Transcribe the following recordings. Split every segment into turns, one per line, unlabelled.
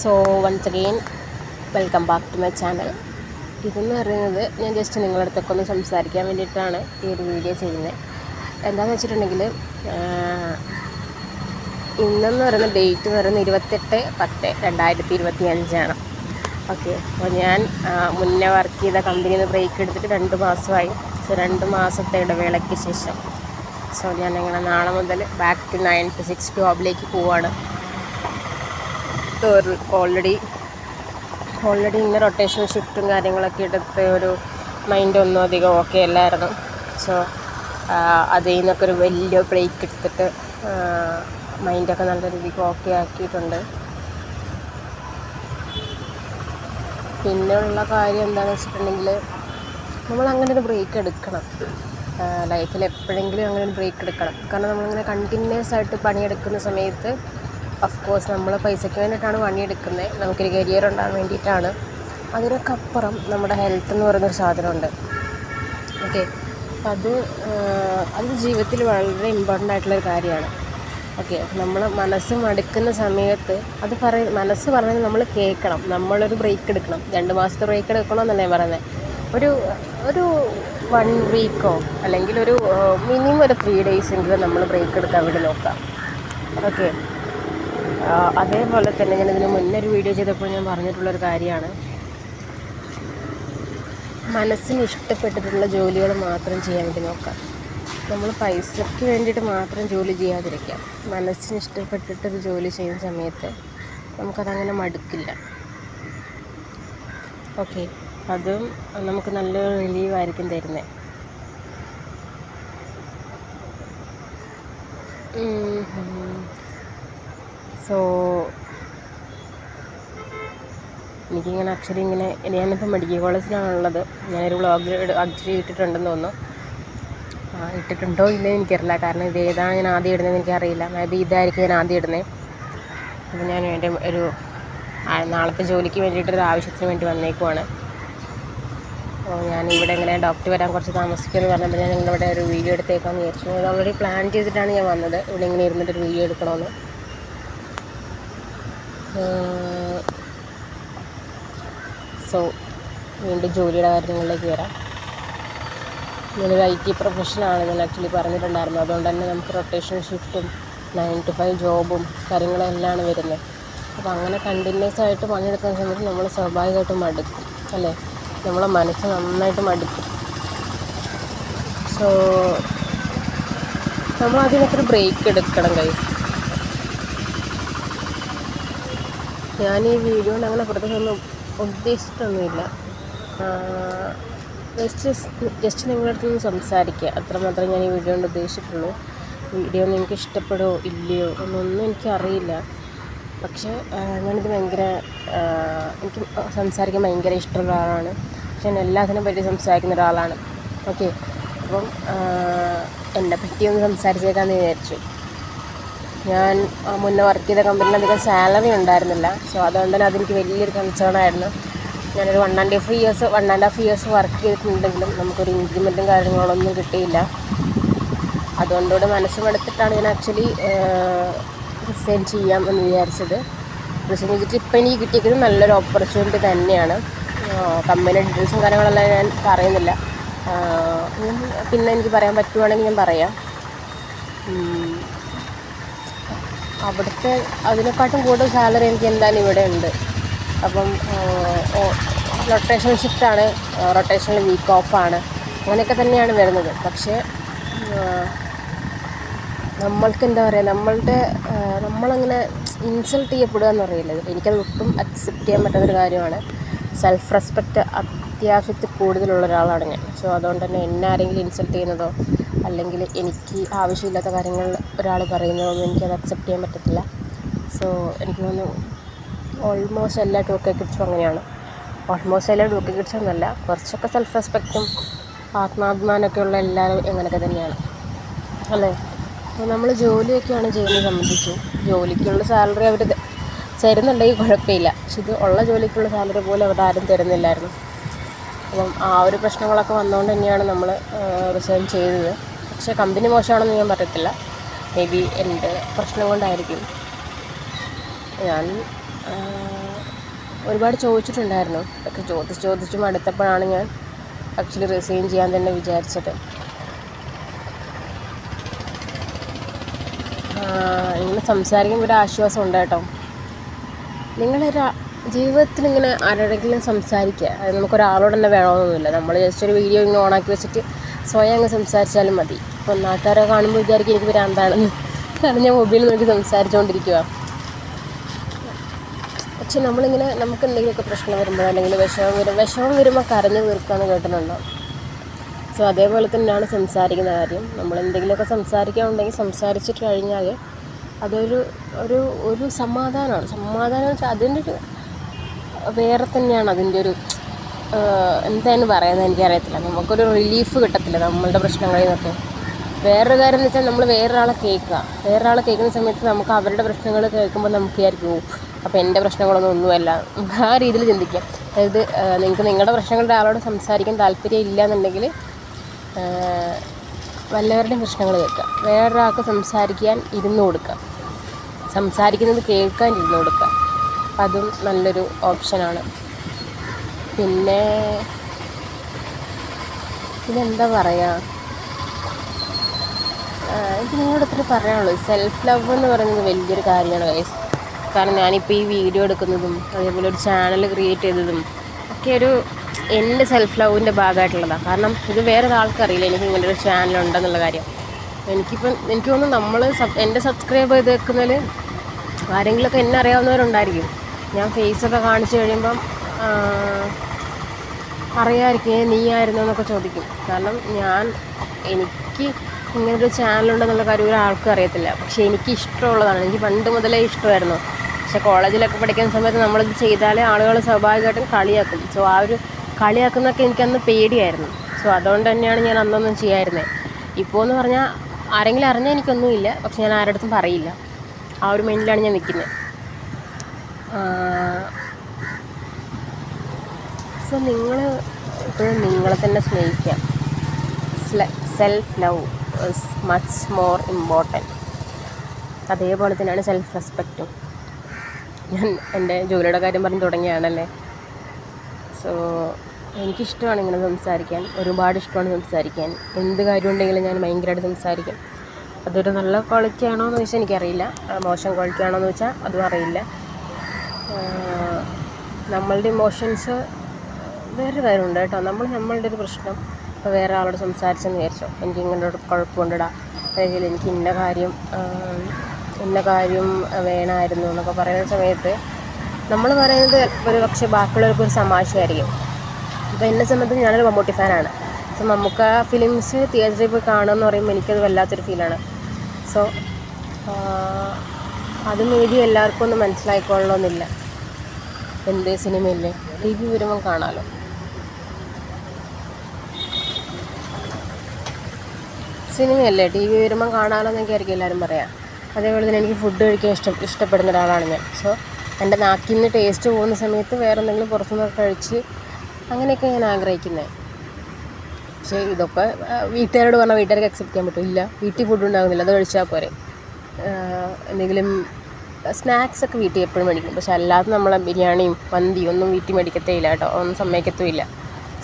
So once again welcome back to my channel ഇതെന്ന് പറയുന്നത് ഞാൻ ജസ്റ്റ് നിങ്ങളുടെ അടുത്തൊക്കെ ഒന്ന് സംസാരിക്കാൻ വേണ്ടിയിട്ടാണ് ഈ ഒരു വീഡിയോ ചെയ്യുന്നത് എന്താണെന്ന് വെച്ചിട്ടുണ്ടെങ്കിൽ ഇന്നെന്ന് പറയുന്ന ഡേറ്റ് എന്ന് പറയുന്നത് ഇരുപത്തെട്ട് പത്ത് രണ്ടായിരത്തി ഇരുപത്തി അഞ്ചാണ് ഓക്കെ അപ്പോൾ ഞാൻ മുന്നേ വർക്ക് ചെയ്ത കമ്പനിയിൽ നിന്ന് ബ്രേക്ക് എടുത്തിട്ട് രണ്ട് മാസമായി. സോ രണ്ട് മാസത്തെ ഇടവേളയ്ക്ക് ശേഷം. സോ ഞാൻ ഇങ്ങനെ നാളെ മുതൽ back to nine to six ജോബിലേക്ക് പോവാണ്. ഓൾറെഡി ഓൾറെഡി ഇന്ന് റൊട്ടേഷൻ ഷിഫ്റ്റും കാര്യങ്ങളൊക്കെ എടുത്ത് ഒരു മൈൻഡ് ഒന്നും അധികം ഓക്കെ അല്ലായിരുന്നു. സോ അതിൽ നിന്നൊക്കെ ഒരു വലിയ ബ്രേക്ക് എടുത്തിട്ട് മൈൻഡൊക്കെ നല്ല രീതിക്ക് ഓക്കെ ആക്കിയിട്ടുണ്ട്. പിന്നെ ഉള്ള കാര്യം എന്താണെന്ന് വെച്ചിട്ടുണ്ടെങ്കിൽ നമ്മൾ അങ്ങനെ ഒരു ബ്രേക്ക് എടുക്കണം. ലൈഫിൽ എപ്പോഴെങ്കിലും അങ്ങനെ ഒരു ബ്രേക്ക് എടുക്കണം. കാരണം നമ്മളിങ്ങനെ കണ്ടിന്യൂസ് ആയിട്ട് പണിയെടുക്കുന്ന സമയത്ത് ഓഫ് കോഴ്സ് നമ്മൾ പൈസയ്ക്ക് വേണ്ടിയിട്ടാണ് പണിയെടുക്കുന്നത്. നമുക്കൊരു കരിയർ ഉണ്ടാകാൻ വേണ്ടിയിട്ടാണ്. അതിനൊക്കെ അപ്പുറം നമ്മുടെ ഹെൽത്ത് എന്ന് പറയുന്നൊരു സാധനമുണ്ട്. ഓക്കെ അത് അത് ജീവിതത്തിൽ വളരെ ഇമ്പോർട്ടന്റ് ആയിട്ടുള്ളൊരു കാര്യമാണ്. ഓക്കെ നമ്മൾ മനസ്സ് മടുക്കുന്ന സമയത്ത് അത് പറ മനസ്സ് പറഞ്ഞാൽ നമ്മൾ കേൾക്കണം. നമ്മളൊരു ബ്രേക്ക് എടുക്കണം. രണ്ട് മാസത്തെ ബ്രേക്ക് എടുക്കണമെന്നല്ലേ പറയുന്നത് ഒരു ഒരു വൺ വീക്കോ അല്ലെങ്കിൽ ഒരു മിനിമം ഒരു ത്രീ ഡേയ്സ് എങ്കിലും നമ്മൾ ബ്രേക്ക് എടുക്കാൻ വേണ്ടി നോക്കാം. ഓക്കെ അതേപോലെ തന്നെ ഞാൻ ഇതിന് മുന്നേ ഒരു വീഡിയോ ചെയ്തപ്പോൾ ഞാൻ പറഞ്ഞിട്ടുള്ളൊരു കാര്യമാണ്. മനസ്സിന് ഇഷ്ടപ്പെട്ടിട്ടുള്ള ജോലികൾ മാത്രം ചെയ്യാൻ വേണ്ടി നോക്കാം നമ്മൾ പൈസയ്ക്ക് വേണ്ടിയിട്ട് മാത്രം ജോലി ചെയ്യാതിരിക്കാം മനസ്സിന് ഇഷ്ടപ്പെട്ടിട്ടൊരു ജോലി ചെയ്യുന്ന സമയത്ത് നമുക്കതങ്ങനെ മടുക്കില്ല. ഓക്കെ അതും നമുക്ക് നല്ലൊരു റിലീവ് ആയിരിക്കും തരുന്നത് സോ എനിക്കിങ്ങനെ അക്ഷരം ഇങ്ങനെ ഞാനിപ്പോൾ മെഡിക്കൽ കോളേജിലാണുള്ളത്. ഞാനൊരു വ്ളോഗ് അക്ഷരം ഇട്ടിട്ടുണ്ടെന്ന് തോന്നുന്നു. ഇട്ടിട്ടുണ്ടോ ഇല്ല എനിക്കറിയില്ല. കാരണം ഇത് ഏതാണ് ഞാൻ ആദ്യം ഇടുന്നതെന്ന് എനിക്കറിയില്ല. മേ ബി ഇതായിരിക്കും ഞാൻ ആദ്യം ഇടുന്നത് അപ്പോൾ ഞാൻ എന്റെ ഒരു നാളത്തെ ജോലിക്ക് വേണ്ടിയിട്ടൊരു ആവശ്യത്തിന് വേണ്ടി വന്നേക്കുവാണ്. അപ്പോൾ ഞാൻ ഇവിടെ ഇങ്ങനെ ഡോക്ടർ വരാൻ കുറച്ച് താമസിക്കുമെന്ന് പറഞ്ഞപ്പോൾ ഞാൻ ഇവിടെ ഒരു വീഡിയോ എടുത്തേക്കാമെന്ന് വിചാരിച്ചു. ഓൾറെഡി പ്ലാൻ ചെയ്തിട്ടാണ് ഞാൻ വന്നത്. ഇവിടെ ഇങ്ങനെ ഇരുന്നിട്ടൊരു വീഡിയോ എടുക്കണമെന്ന്. സോ വീണ്ടും ജോലിയുടെ കാര്യങ്ങളിലേക്ക് വരാം. ഞാനൊരു ഐ ടി പ്രൊഫഷനാണ് ഞാൻ ആക്ച്വലി പറഞ്ഞിട്ടുണ്ടായിരുന്നു. അതുകൊണ്ട് തന്നെ നമുക്ക് റൊട്ടേഷൻ ഷിഫ്റ്റും നയൻ ടു ഫൈവ് ജോബും കാര്യങ്ങളെല്ലാം വരുന്നത്. അപ്പോൾ അങ്ങനെ കണ്ടിന്യൂസ് ആയിട്ട് പണിയെടുക്കുന്ന സമയത്ത് നമ്മൾ സ്വാഭാവികമായിട്ടും മടുക്കും അല്ലേ? നമ്മളെ മനസ്സ് നന്നായിട്ട് മടുക്കും. സോ നമ്മൾ അതിനൊക്കെ ഒരു ബ്രേക്ക് എടുക്കണം കൈ ഞാൻ ഈ വീഡിയോ അങ്ങനെ പ്രത്യേകിച്ചൊന്നും ഉദ്ദേശിച്ചിട്ടൊന്നുമില്ല ജസ്റ്റ് ജസ്റ്റ് നിങ്ങളുടെ അടുത്ത് നിന്ന് സംസാരിക്കുക. അത്രമാത്രം ഞാൻ ഈ വീഡിയോ കൊണ്ട് ഉദ്ദേശിച്ചിട്ടുള്ളൂ. വീഡിയോ നിങ്ങൾക്ക് ഇഷ്ടപ്പെടുമോ ഇല്ലയോ എന്നൊന്നും എനിക്കറിയില്ല പക്ഷേ ഞാനിത് ഭയങ്കര എനിക്ക് സംസാരിക്കാൻ ഭയങ്കര ഇഷ്ടമുള്ള ആളാണ് പക്ഷെ ഞാൻ എല്ലാത്തിനും പറ്റി സംസാരിക്കുന്ന ഒരാളാണ്. ഓക്കെ? അപ്പം എന്നെ പറ്റി ഒന്ന് സംസാരിച്ചേക്കാമെന്ന് വിചാരിച്ചു. ഞാൻ മുന്നേ വർക്ക് ചെയ്ത കമ്പനിയിൽ അധികം സാലറി ഉണ്ടായിരുന്നില്ല. സോ അതുകൊണ്ട് തന്നെ അതെനിക്ക് വലിയൊരു കൺസേൺ ആയിരുന്നു. ഞാനൊരു one and half years one and half years work ചെയ്തിട്ടുണ്ടെങ്കിലും നമുക്കൊരു ഇൻക്രിമെന്റും കാര്യങ്ങളൊന്നും കിട്ടിയില്ല. അതുകൊണ്ടുകൂടെ മനസ്സുമെടുത്തിട്ടാണ് ഞാൻ ആക്ച്വലി റിസൈൻ ചെയ്യാം എന്ന് വിചാരിച്ചത്. റിസൈൻ ചെയ്തിട്ട് ഇപ്പം എനിക്ക് കിട്ടിയിരിക്കുന്നത് നല്ലൊരു ഓപ്പർച്യൂണിറ്റി തന്നെയാണ്. കമ്പനി ഡീറ്റെയിൽസും കാര്യങ്ങളെല്ലാം ഞാൻ പറയുന്നില്ല. പിന്നെ എനിക്ക് പറയാൻ പറ്റുവാണെങ്കിൽ ഞാൻ പറയാം. അവിടുത്തെ അതിനെക്കാട്ടും കൂടുതൽ സാലറി എനിക്ക് എന്തായാലും ഇവിടെ ഉണ്ട്. അപ്പം റൊട്ടേഷൻ ഷിഫ്റ്റാണ് റൊട്ടേഷണൽ വീക്ക് ഓഫാണ് അങ്ങനെയൊക്കെ തന്നെയാണ് വരുന്നത്. പക്ഷേ നമ്മൾക്ക് എന്താ പറയുക നമ്മളുടെ നമ്മളങ്ങനെ ഇൻസൾട്ട് ചെയ്യപ്പെടുക എന്ന് പറയില്ല. എനിക്കത് ഒട്ടും അക്സെപ്റ്റ് ചെയ്യാൻ പറ്റാത്തൊരു കാര്യമാണ്. സെൽഫ് റെസ്പെക്റ്റ് അത്യാവശ്യത്തിൽ കൂടുതലുള്ള ഒരാളാണ് ഞാൻ. സോ അതുകൊണ്ട് തന്നെ എന്നെ ആരെങ്കിലും ഇൻസൾട്ട് ചെയ്യുന്നതോ അല്ലെങ്കിൽ എനിക്ക് ആവശ്യമില്ലാത്ത കാര്യങ്ങൾ ഒരാൾ പറയുന്നത് ഒന്നും എനിക്കത് അക്സെപ്റ്റ് ചെയ്യാൻ പറ്റത്തില്ല. സോ എനിക്ക് തോന്നുന്നു ഓൾമോസ്റ്റ് എല്ലാ ടോക്കെ കിഡ്സും അങ്ങനെയാണ്. ഓൾമോസ്റ്റ് എല്ലാ ടോക്കെ കിഡ്സും എന്നല്ല കുറച്ചൊക്കെ സെൽഫ് റെസ്പെക്റ്റും ആത്മാഭിമാനമൊക്കെ ഉള്ള എല്ലാവരും അങ്ങനെയൊക്കെ തന്നെയാണ്. അല്ലേ? അപ്പോൾ നമ്മൾ ജോലിയൊക്കെയാണ് ചെയ്യുന്നത് സംബന്ധിച്ച്. ജോലിക്കുള്ള സാലറി അവർ തരുന്നുണ്ടെങ്കിൽ കുഴപ്പമില്ല. പക്ഷെ ഇത് ഉള്ള ജോലിക്കുള്ള സാലറി പോലും അവിടെ ആരും തരുന്നില്ലായിരുന്നു. അപ്പം ആ ഒരു പ്രശ്നങ്ങളൊക്കെ വന്നുകൊണ്ട് തന്നെയാണ് നമ്മൾ റിസൈൻ ചെയ്തത്. പക്ഷേ കമ്പനി മോശമാണെന്ന് ഞാൻ പറയത്തില്ല. മേ ബി എന്റെ പ്രശ്നം കൊണ്ടായിരിക്കും. ഞാൻ ഒരുപാട് ചോദിച്ചിട്ടുണ്ടായിരുന്നു. ഒക്കെ ചോദിച്ച് ചോദിച്ച് മടുത്തപ്പോഴാണ് ഞാൻ ആക്ച്വലി റിസൈൻ ചെയ്യാൻ തന്നെ വിചാരിച്ചത്. ഇങ്ങനെ സംസാരിക്കുമ്പോൾ ഒരു ആശ്വാസം ഉണ്ട് കേട്ടോ. നിങ്ങളൊരു ജീവിതത്തിൽ ഇങ്ങനെ ആരോടെങ്കിലും സംസാരിക്കുക. അത് നമുക്കൊരാളോട് തന്നെ വേണമെന്നൊന്നുമില്ല. നമ്മൾ ജസ്റ്റ് ഒരു വീഡിയോ ഇങ്ങനെ ഓണാക്കി വെച്ചിട്ട് സ്വയം അങ്ങ് സംസാരിച്ചാലും മതി. ഇപ്പം നാട്ടുകാരെ കാണുമ്പോൾ വിചാരിക്കും എനിക്ക് ഭ്രാന്താണെന്ന് കാരണം ഞാൻ മൊബൈലിൽ നോക്കി സംസാരിച്ചുകൊണ്ടിരിക്കുക പക്ഷെ നമ്മളിങ്ങനെ നമുക്ക് എന്തെങ്കിലുമൊക്കെ പ്രശ്നം വരുമ്പോൾ അല്ലെങ്കിൽ വിഷമം വരും വിഷമം വരുമ്പോൾ കരഞ്ഞു തീർക്കാമെന്ന് കേട്ടിട്ടുണ്ടോ? സോ അതേപോലെ തന്നെയാണ് സംസാരിക്കുന്ന കാര്യം. നമ്മൾ എന്തെങ്കിലുമൊക്കെ സംസാരിക്കാനുണ്ടെങ്കിൽ സംസാരിച്ചിട്ട് കഴിഞ്ഞാൽ അതൊരു ഒരു ഒരു സമാധാനമാണ് സമാധാനം വെച്ചാൽ അതിന്റെ ഒരു വേറെ തന്നെയാണ് അതിന്റെ ഒരു എന്താണ് പറയുന്നത് എനിക്കറിയത്തില്ല. നമുക്കൊരു റിലീഫ് കിട്ടത്തില്ല നമ്മളുടെ പ്രശ്നങ്ങളിൽ നിന്നൊക്കെ. വേറൊരു കാര്യം എന്ന് വെച്ചാൽ നമ്മൾ വേറൊരാളെ കേൾക്കുക. വേറൊരാളെ കേൾക്കുന്ന സമയത്ത് നമുക്ക് അവരുടെ പ്രശ്നങ്ങൾ കേൾക്കുമ്പോൾ നമുക്ക് വിചാരിക്കും "ഓ, അപ്പോൾ എന്റെ പ്രശ്നങ്ങളൊന്നും ഒന്നുമല്ല. ആ രീതിയിൽ ചിന്തിക്കാം അതായത് നിങ്ങൾക്ക് നിങ്ങളുടെ പ്രശ്നങ്ങളുടെ ആളോട് സംസാരിക്കാൻ താല്പര്യം ഇല്ല എന്നുണ്ടെങ്കിൽ വല്ലവരുടെയും പ്രശ്നങ്ങൾ കേൾക്കുക. വേറൊരാൾക്ക് സംസാരിക്കാൻ ഇരുന്ന് കൊടുക്കുക. സംസാരിക്കുന്നത് കേൾക്കാൻ ഇരുന്ന് കൊടുക്കുക. അപ്പം അതും നല്ലൊരു ഓപ്ഷനാണ്. പിന്നെ പിന്നെന്താ പറയുക എനിക്ക് നിങ്ങളുടെ അടുത്ത് പറയാനുള്ളത് സെൽഫ് ലവ് എന്ന് പറയുന്നത് വലിയൊരു കാര്യമാണ് ഗൈസ് കാരണം ഞാനിപ്പോൾ ഈ വീഡിയോ എടുക്കുന്നതും അതേപോലെ ഒരു ചാനൽ ക്രിയേറ്റ് ചെയ്തതും ഒക്കെ ഒരു എന്റെ സെൽഫ് ലവിന്റെ ഭാഗമായിട്ടുള്ളതാണ് കാരണം ഇത് വേറെ ഒരാൾക്കറിയില്ല എനിക്ക് ഇങ്ങനെ ഒരു ചാനൽ ഉണ്ടെന്നുള്ള കാര്യം. എനിക്കിപ്പം എനിക്ക് തോന്നുന്നു നമ്മൾ സബ് എന്റെ സബ്സ്ക്രൈബ് ചെയ്ത് വെക്കുന്നതിൽ ആരെങ്കിലുമൊക്കെ എന്നെ അറിയാവുന്നവരുണ്ടായിരിക്കും. ഞാൻ ഫേസൊക്കെ കാണിച്ചു കഴിയുമ്പം അറിയാമായിരിക്കും "ഏ, നീ ആയിരുന്നു എന്നൊക്കെ ചോദിക്കും. കാരണം ഞാൻ എനിക്ക് ഇങ്ങനൊരു ചാനലുണ്ടെന്നുള്ള കാര്യം ഒരാൾക്കും അറിയത്തില്ല. പക്ഷേ എനിക്ക് ഇഷ്ടമുള്ളതാണ്. എനിക്ക് പണ്ട് മുതലേ ഇഷ്ടമായിരുന്നു. പക്ഷേ കോളേജിലൊക്കെ പഠിക്കുന്ന സമയത്ത് നമ്മളിത് ചെയ്താലേ ആളുകൾ സ്വാഭാവികമായിട്ടും കളിയാക്കും. സോ ആ ഒരു കളിയാക്കുന്നൊക്കെ എനിക്കന്ന് പേടിയായിരുന്നു. സോ അതുകൊണ്ട് തന്നെയാണ് ഞാൻ അന്നൊന്നും ചെയ്യായിരുന്നത് ഇപ്പോൾ എന്ന് പറഞ്ഞാൽ ആരെങ്കിലും അറിഞ്ഞാൽ എനിക്കൊന്നുമില്ല. പക്ഷെ ഞാൻ ആരുടെ അടുത്തും പറയില്ല. ആ ഒരു മൈൻഡിലാണ് ഞാൻ നിൽക്കുന്നത് സോ നിങ്ങൾ ഇപ്പോൾ നിങ്ങളെ തന്നെ സ്നേഹിക്കാം. Self love is much more important അതേപോലെ തന്നെയാണ് സെൽഫ് റെസ്പെക്റ്റും ഞാൻ എന്റെ ജോലിയുടെ കാര്യം പറഞ്ഞ് തുടങ്ങിയാണല്ലേ? സോ എനിക്കിഷ്ടമാണ് ഇങ്ങനെ സംസാരിക്കാൻ. ഒരുപാട് ഇഷ്ടമാണ് സംസാരിക്കാൻ. എന്ത് കാര്യം ഉണ്ടെങ്കിലും ഞാൻ ഭയങ്കരമായിട്ട് സംസാരിക്കും. അതൊരു നല്ല ക്വാളിറ്റി ആണോ എന്ന് ചോദിച്ചാൽ എനിക്കറിയില്ല. മോശം ക്വാളിറ്റി ആണോ എന്ന് വെച്ചാൽ അതും അറിയില്ല. നമ്മളുടെ ഇമോഷൻസ് വേറെ കാര്യമുണ്ട് കേട്ടോ. നമ്മൾ നമ്മളുടെ ഒരു പ്രശ്നം ഇപ്പോൾ വേറെ ആളോട് സംസാരിച്ചെന്ന് വിചാരിച്ചോ. എനിക്ക് ഇങ്ങനെ ഒരു കുഴപ്പമുണ്ടടാ. അല്ലെങ്കിൽ എനിക്ക് ഇന്ന കാര്യം ഇന്ന കാര്യം വേണമായിരുന്നു എന്നൊക്കെ പറയുന്ന സമയത്ത് നമ്മൾ പറയുന്നത് ഒരു പക്ഷേ ബാക്കിയുള്ളവർക്ക് ഒരു തമാശയായിരിക്കും അപ്പോൾ എന്നെ സംബന്ധിച്ച് ഞാനൊരു മമ്മൂട്ടി ഫാനാണ്. സോ നമുക്ക് ആ ഫിലിംസ് തിയേറ്ററിൽ പോയി കാണുമെന്ന് പറയുമ്പോൾ എനിക്കത് വല്ലാത്തൊരു ഫീലാണ് സോ അത് മേ ബി എല്ലാവർക്കും ഒന്നും മനസ്സിലായിക്കൊള്ളണമെന്നില്ല. എന്ത് സിനിമയില്ലേ? ടി വി വരുമ്പം കാണാമല്ലോ സിനിമയല്ലേ? ടി വി വരുമ്പം കാണാമല്ലോ എന്നൊക്കെ ആയിരിക്കും എല്ലാവരും പറയാം. അതേപോലെ തന്നെ എനിക്ക് ഫുഡ് കഴിക്കാൻ ഇഷ്ടം ഇഷ്ടപ്പെടുന്ന ഒരാളാണ് ഞാൻ. സോ എന്റെ നാക്കിൽ നിന്ന് ടേസ്റ്റ് പോകുന്ന സമയത്ത് വേറെ എന്തെങ്കിലും പുറത്തുനിന്നൊക്കെ കഴിച്ച് അങ്ങനെയൊക്കെ ഞാൻ ആഗ്രഹിക്കുന്നത് പക്ഷേ ഇതൊക്കെ വീട്ടുകാരോട് പറഞ്ഞാൽ വീട്ടുകാർക്ക് അക്സെപ്റ്റ് ചെയ്യാൻ പറ്റും. ഇല്ല വീട്ടിൽ ഫുഡ് ഉണ്ടാകുന്നില്ല അത് കഴിച്ചാൽ പോരെ. എന്തെങ്കിലും സ്നാക്സ് ഒക്കെ വീട്ടിൽ എപ്പോഴും മേടിക്കും. പക്ഷെ അല്ലാതെ നമ്മളെ ബിരിയാണിയും മന്തിയും ഒന്നും വീട്ടിൽ മേടിക്കത്തേ ഇല്ല കേട്ടോ. ഒന്നും സമ്മതിക്കത്തുമില്ല.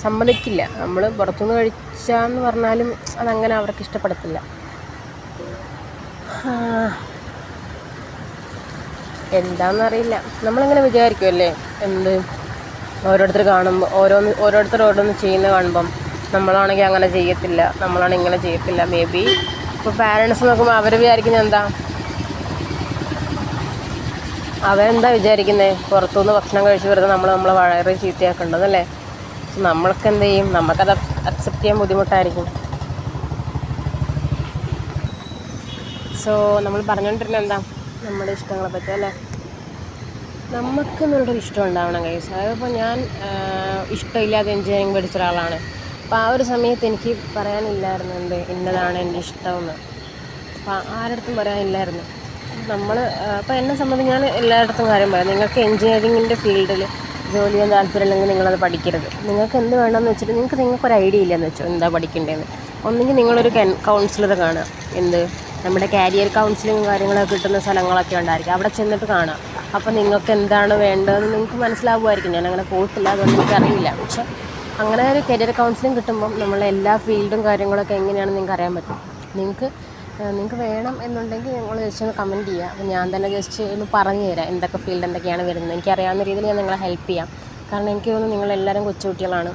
സമ്മതിക്കില്ല. നമ്മൾ പുറത്തുനിന്ന് കഴിച്ചാന്ന് പറഞ്ഞാലും അതങ്ങനെ അവർക്ക് ഇഷ്ടപ്പെടത്തില്ല. എന്താണെന്നറിയില്ല നമ്മളിങ്ങനെ വിചാരിക്കുമല്ലേ എന്ത്? ഓരോരുത്തർ കാണുമ്പോൾ ഓരോന്ന് ഓരോരുത്തർ ഓരോന്ന് ചെയ്യുന്ന കാണുമ്പം നമ്മളാണെങ്കിൽ അങ്ങനെ ചെയ്യത്തില്ല. നമ്മളാണെങ്കിൽ ഇങ്ങനെ ചെയ്യത്തില്ല. മേ ബി ഇപ്പോൾ പാരൻസ് നോക്കുമ്പോൾ അവർ വിചാരിക്കുന്നത് എന്താ? അവരെന്താ വിചാരിക്കുന്നത് പുറത്തുനിന്ന് ഭക്ഷണം കഴിച്ച് വരുന്നത് നമ്മൾ നമ്മളെ വളരെ ചീത്തയാക്കേണ്ടതല്ലേ പക്ഷെ നമ്മൾക്ക് എന്ത് ചെയ്യും? നമുക്കത് അക്സെപ്റ്റ് ചെയ്യാൻ ബുദ്ധിമുട്ടായിരിക്കും. സോ നമ്മൾ പറഞ്ഞുകൊണ്ടിരുന്നത് എന്താ? നമ്മുടെ ഇഷ്ടങ്ങളെ പറ്റി അല്ലേ? നമുക്ക് എന്നൊരു ഇഷ്ടം ഉണ്ടാവണം കൈസ് അതിപ്പോൾ ഞാൻ ഇഷ്ടമില്ലാതെ എഞ്ചിനീയറിംഗ് പഠിച്ച ഒരാളാണ്. അപ്പോൾ ആ ഒരു സമയത്ത് എനിക്ക് പറയാനില്ലായിരുന്നു എന്ത്? ഇന്നതാണ് എന്റെ ഇഷ്ടമെന്ന് അപ്പോൾ ആരടുത്തും പറയാനില്ലായിരുന്നു. നമ്മൾ അപ്പോൾ എന്നെ സംബന്ധിച്ച് ഞാൻ എല്ലായിടത്തും കാര്യം പറയാം. നിങ്ങൾക്ക് എൻജിനീയറിങ്ങിന്റെ ഫീൽഡിൽ ജോലി ചെയ്യാൻ താല്പര്യമില്ലെങ്കിൽ നിങ്ങളത് പഠിക്കരുത്. നിങ്ങൾക്ക് എന്ത് വേണമെന്ന് വെച്ചിട്ട് നിങ്ങൾക്ക് നിങ്ങൾക്ക് ഒരു ഐഡിയ ഇല്ലെന്ന് വെച്ചോ എന്താ പഠിക്കേണ്ടതെന്ന് ഒന്നെങ്കിൽ നിങ്ങളൊരു കൗൺസിലർ കാണുക. എന്ത്? നമ്മുടെ കാരിയർ കൗൺസിലിങ്ങും കാര്യങ്ങളൊക്കെ കിട്ടുന്ന സ്ഥലങ്ങളൊക്കെ ഉണ്ടായിരിക്കും. അവിടെ ചെന്നിട്ട് കാണാം അപ്പോൾ നിങ്ങൾക്ക് എന്താണ് വേണ്ടതെന്ന് നിങ്ങൾക്ക് മനസ്സിലാവുമായിരിക്കും. ഞാൻ അങ്ങനെ പോയിട്ടില്ല അതുകൊണ്ട് എനിക്കറിയില്ല. പക്ഷെ അങ്ങനെ ഒരു കരിയർ കൗൺസിലിംഗ് കിട്ടുമ്പം നമ്മളെ എല്ലാ ഫീൽഡും കാര്യങ്ങളൊക്കെ എങ്ങനെയാണെന്ന് നിങ്ങൾക്ക് അറിയാൻ പറ്റും. നിങ്ങൾക്ക് നിങ്ങൾക്ക് വേണം എന്നുണ്ടെങ്കിൽ നിങ്ങൾ ജസ്റ്റ് ഒന്ന് കമന്റ് ചെയ്യുക അപ്പോൾ ഞാൻ തന്നെ ജസ്റ്റ് ഒന്ന് പറഞ്ഞു തരാം എന്തൊക്കെ ഫീൽഡ് എന്തൊക്കെയാണ് വരുന്നത്. എനിക്കറിയാവുന്ന രീതിയിൽ ഞാൻ നിങ്ങളെ ഹെൽപ്പ് ചെയ്യാം. കാരണം എനിക്ക് തോന്നുന്നു നിങ്ങളെല്ലാവരും കൊച്ചുകുട്ടികളാണ്.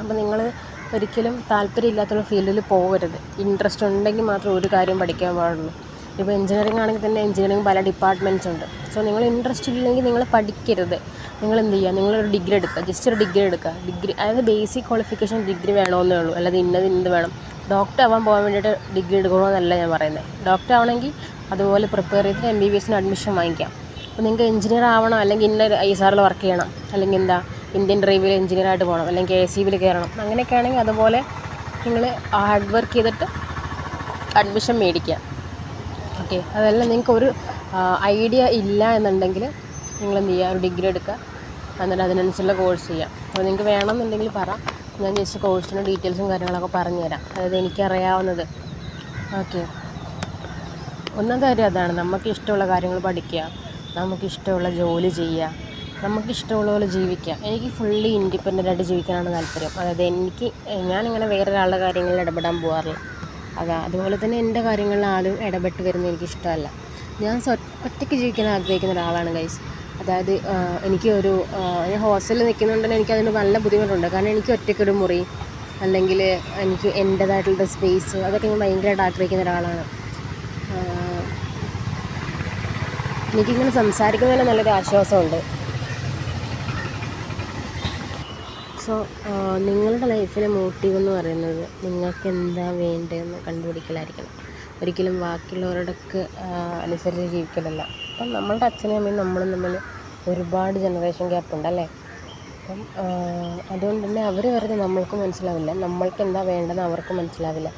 അപ്പോൾ നിങ്ങൾ ഒരിക്കലും താല്പര്യമില്ലാത്തൊരു ഫീൽഡിൽ പോകരുത്. ഇൻട്രസ്റ്റ് ഉണ്ടെങ്കിൽ മാത്രം ഒരു കാര്യം പഠിക്കാൻ പാടുള്ളൂ. ഇപ്പോൾ എഞ്ചിനീയറിംഗ് ആണെങ്കിൽ തന്നെ എഞ്ചിനീയറിംഗ് പല ഡിപ്പാർട്ട്മെന്റ്സ് ഉണ്ട്. സോ നിങ്ങൾ ഇൻട്രസ്റ്റ് ഇല്ലെങ്കിൽ നിങ്ങൾ പഠിക്കരുത്. നിങ്ങൾ എന്ത് ചെയ്യുക? നിങ്ങളൊരു ഡിഗ്രി എടുക്കുക. ജസ്റ്റ് ഒരു ഡിഗ്രി എടുക്കുക. ഡിഗ്രി അതായത് ബേസിക് ക്വാളിഫിക്കേഷൻ ഡിഗ്രി വേണമെന്നേ ഉള്ളൂ. അല്ലാതെ ഇന്നത് ഇന്നത് വേണം. ഡോക്ടർ ആവാൻ പോകാൻ വേണ്ടിയിട്ട് ഡിഗ്രി എടുക്കണമെന്നല്ല ഞാൻ പറയുന്നത് ഡോക്ടർ ആവണമെങ്കിൽ അതുപോലെ പ്രിപ്പയർ ചെയ്തിട്ട് എം ബി ബി എസിന് അഡ്മിഷൻ വാങ്ങിക്കാം. അപ്പോൾ നിങ്ങൾക്ക് എഞ്ചിനീയർ ആവണം അല്ലെങ്കിൽ ഇന്ന ഐ എസ് ആറിൽ വർക്ക് ചെയ്യണം. അല്ലെങ്കിൽ എന്താ ഇന്ത്യൻ റെയിൽവേ എഞ്ചിനീയർ ആയിട്ട് പോകണം. അല്ലെങ്കിൽ എ സി ബിയിൽ കയറണം. അങ്ങനെയൊക്കെ ആണെങ്കിൽ അതുപോലെ നിങ്ങൾ ഹാർഡ് വർക്ക് ചെയ്തിട്ട് അഡ്മിഷൻ മേടിക്കുക. ഓക്കെ അതല്ല നിങ്ങൾക്ക് ഒരു ഐഡിയ ഇല്ല എന്നുണ്ടെങ്കിൽ നിങ്ങൾ എന്ത് ചെയ്യുക? ഒരു ഡിഗ്രി എടുക്കുക. എന്നിട്ട് അതിനനുസരിച്ചുള്ള കോഴ്സ് ചെയ്യാം അപ്പോൾ നിങ്ങൾക്ക് വേണമെന്നുണ്ടെങ്കിൽ പറ. ഞാൻ ജസ്റ്റ് കോഴ്സിന്റെ ഡീറ്റെയിൽസും കാര്യങ്ങളൊക്കെ പറഞ്ഞു തരാം അതായത് എനിക്കറിയാവുന്നത്. ഓക്കെ. ഒന്നാം കാര്യം അതാണ്. നമുക്ക് ഇഷ്ടമുള്ള കാര്യങ്ങൾ പഠിക്കുക. നമുക്ക് ഇഷ്ടമുള്ള ജോലി ചെയ്യുക. നമുക്ക് ഇഷ്ടമുള്ള പോലെ ജീവിക്കുക. എനിക്ക് ഫുള്ളി ഇൻഡിപെൻഡന്റ് ആയിട്ട് ജീവിക്കാനാണ് താല്പര്യം. അതായത് എനിക്ക് ഞാനിങ്ങനെ വേറൊരാളുടെ കാര്യങ്ങളിൽ ഇടപെടാൻ പോകാറില്ല അതാ അതുപോലെ തന്നെ എന്റെ കാര്യങ്ങളിൽ ആരും ഇടപെട്ട് വരുന്നത് എനിക്കിഷ്ടമല്ല. ഞാൻ ഒറ്റയ്ക്ക് ജീവിക്കാൻ ആഗ്രഹിക്കുന്ന ഒരാളാണ് ഗൈസ് അതായത് എനിക്ക് ഒരു ഞാൻ ഹോസ്റ്റലിൽ നിൽക്കുന്നുണ്ട് എനിക്ക് അതിന് നല്ല ബുദ്ധിമുട്ടുണ്ട്. കാരണം എനിക്ക് ഒറ്റയ്ക്കൊരു മുറി അല്ലെങ്കിൽ എനിക്ക് എന്റേതായിട്ടുള്ള സ്പേസ് അതൊക്കെ ഞാൻ ഭയങ്കരമായിട്ട് ആഗ്രഹിക്കുന്ന ഒരാളാണ്. എനിക്കിങ്ങനെ സംസാരിക്കുന്നതിന് നല്ലൊരു ആശ്വാസമുണ്ട്. സോ നിങ്ങളുടെ ലൈഫിലെ മോട്ടീവ് എന്ന് പറയുന്നത് നിങ്ങൾക്ക് എന്താ വേണ്ടതെന്ന് കണ്ടുപിടിക്കലായിരിക്കണം. ഒരിക്കലും ബാക്കിയുള്ളവരോടൊക്കെ അനുസരിച്ച് ജീവിക്കലല്ല. അപ്പം നമ്മളുടെ അച്ഛനും അമ്മയും നമ്മളും തമ്മിൽ ഒരുപാട് ജനറേഷൻ ഗ്യാപ്പ് ഉണ്ട് അല്ലേ അപ്പം അതുകൊണ്ട് തന്നെ അവർ വെറുതെ നമ്മൾക്ക് മനസ്സിലാവില്ല. നമ്മൾക്ക് എന്താ വേണ്ടതെന്ന് അവർക്ക് മനസ്സിലാവില്ല.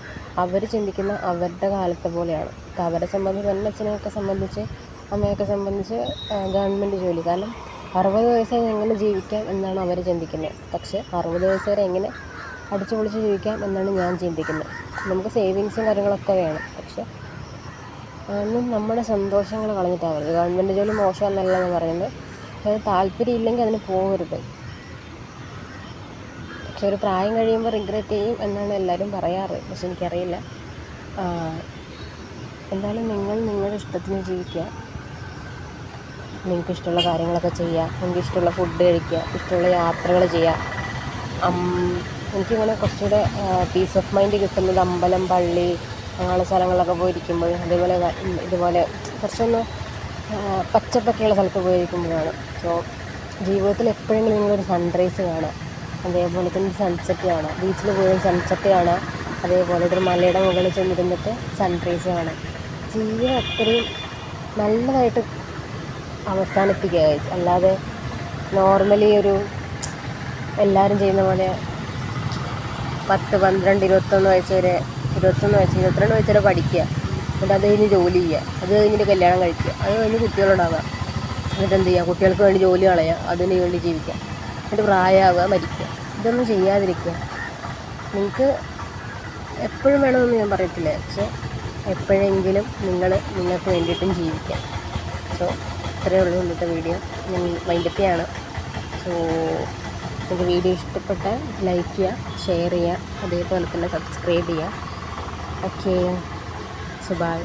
അവർ ചിന്തിക്കുന്ന അവരുടെ കാലത്തെ പോലെയാണ്. അപ്പോൾ അവരെ സംബന്ധിച്ച് എന്റെ അച്ഛനെയൊക്കെ സംബന്ധിച്ച് അമ്മയൊക്കെ സംബന്ധിച്ച് ഗവൺമെന്റ് ജോലി. കാരണം അറുപത് വയസ്സ് കഴിഞ്ഞ് എങ്ങനെ ജീവിക്കാം എന്നാണ് അവർ ചിന്തിക്കുന്നത്. പക്ഷേ അറുപത് വയസ്സ് വരെ എങ്ങനെ അടിച്ചു പൊളിച്ച് ജീവിക്കാം എന്നാണ് ഞാൻ ചിന്തിക്കുന്നത്. നമുക്ക് സേവിങ്സും കാര്യങ്ങളൊക്കെ വേണം. പക്ഷേ അതൊന്നും നമ്മുടെ സന്തോഷങ്ങൾ കളഞ്ഞിട്ടാവരുത് ഗവൺമെന്റ് ജോലി മോശമെന്നല്ല എന്ന് പറയുന്നത്. അത് താല്പര്യം ഇല്ലെങ്കിൽ അതിന് പോകരുത്. പക്ഷെ ഒരു പ്രായം കഴിയുമ്പോൾ റിഗ്രറ്റ് ചെയ്യും എന്നാണ് എല്ലാവരും പറയാറ്. പക്ഷെ എനിക്കറിയില്ല. എന്തായാലും നിങ്ങൾ നിങ്ങളുടെ ഇഷ്ടത്തിന് ജീവിക്കുക. നിങ്ങൾക്ക് ഇഷ്ടമുള്ള കാര്യങ്ങളൊക്കെ ചെയ്യുക. നിങ്ങൾക്ക് ഇഷ്ടമുള്ള ഫുഡ് കഴിക്കുക. ഇഷ്ടമുള്ള യാത്രകൾ ചെയ്യുക. എനിക്കിങ്ങനെ കുറച്ചുകൂടെ പീസ് ഓഫ് മൈൻഡ് കിട്ടുന്നത് അമ്പലം പള്ളി അങ്ങനെയുള്ള സ്ഥലങ്ങളിലൊക്കെ പോയിരിക്കുമ്പോൾ അതേപോലെ ഇതുപോലെ കുറച്ചൊന്ന് പച്ചപ്പൊക്കെയുള്ള സ്ഥലത്ത് പോയിരിക്കുമ്പോഴാണ്. സോ ജീവിതത്തിൽ എപ്പോഴെങ്കിലും നിങ്ങളൊരു സൺറൈസ് കാണാം. അതേപോലെ തന്നെ സൺസെറ്റ് കാണാം. ബീച്ചിൽ പോയി സൺസെറ്റ് കാണാം. അതേപോലെ ഒരു മലയുടെ മുകളിൽ ചെന്നിരുന്നിട്ട് സൺറൈസ് കാണാം. ജീവിതം അത്രയും നല്ലതായിട്ട് അവസാനിപ്പിക്കുക. അല്ലാതെ നോർമലി ഒരു എല്ലാവരും ചെയ്യുന്ന പോലെ പത്ത് പന്ത്രണ്ട് ഇരുപത്തൊന്ന് വയസ്സ് വരെ ഇരുപത്തൊന്ന് വയസ്സ് ഇരുപത്തിരണ്ട് വയസ്സ് വരെ പഠിക്കുക. എന്നിട്ട് അത് കഴിഞ്ഞ് ജോലി ചെയ്യുക. അത് കഴിഞ്ഞിട്ട് കല്യാണം കഴിക്കുക. അത് കഴിഞ്ഞ് കുട്ടികളുണ്ടാവുക. എന്നിട്ട് എന്ത് ചെയ്യുക? കുട്ടികൾക്ക് വേണ്ടി ജോലി കളയുക. അതിന് വേണ്ടി ജീവിക്കുക. എന്നിട്ട് പ്രായമാവുക മരിക്കുക. ഇതൊന്നും ചെയ്യാതിരിക്കുക. നിങ്ങൾക്ക് എപ്പോഴും വേണമെന്ന് ഞാൻ പറയത്തില്ല. പക്ഷെ എപ്പോഴെങ്കിലും നിങ്ങൾ നിങ്ങൾക്ക് വേണ്ടിയിട്ടും ജീവിക്കാം സോ ഇത്രയേ ഉള്ളൂ ഇന്നത്തെ വീഡിയോ. ഞാൻ മൈൻഡപ്പിയാണ് സോ നിങ്ങൾക്ക് വീഡിയോ ഇഷ്ടപ്പെട്ടാൽ ലൈക്ക് ചെയ്യുക ഷെയർ ചെയ്യുക അതേപോലെ തന്നെ സബ്സ്ക്രൈബ് ചെയ്യുക. Okay so by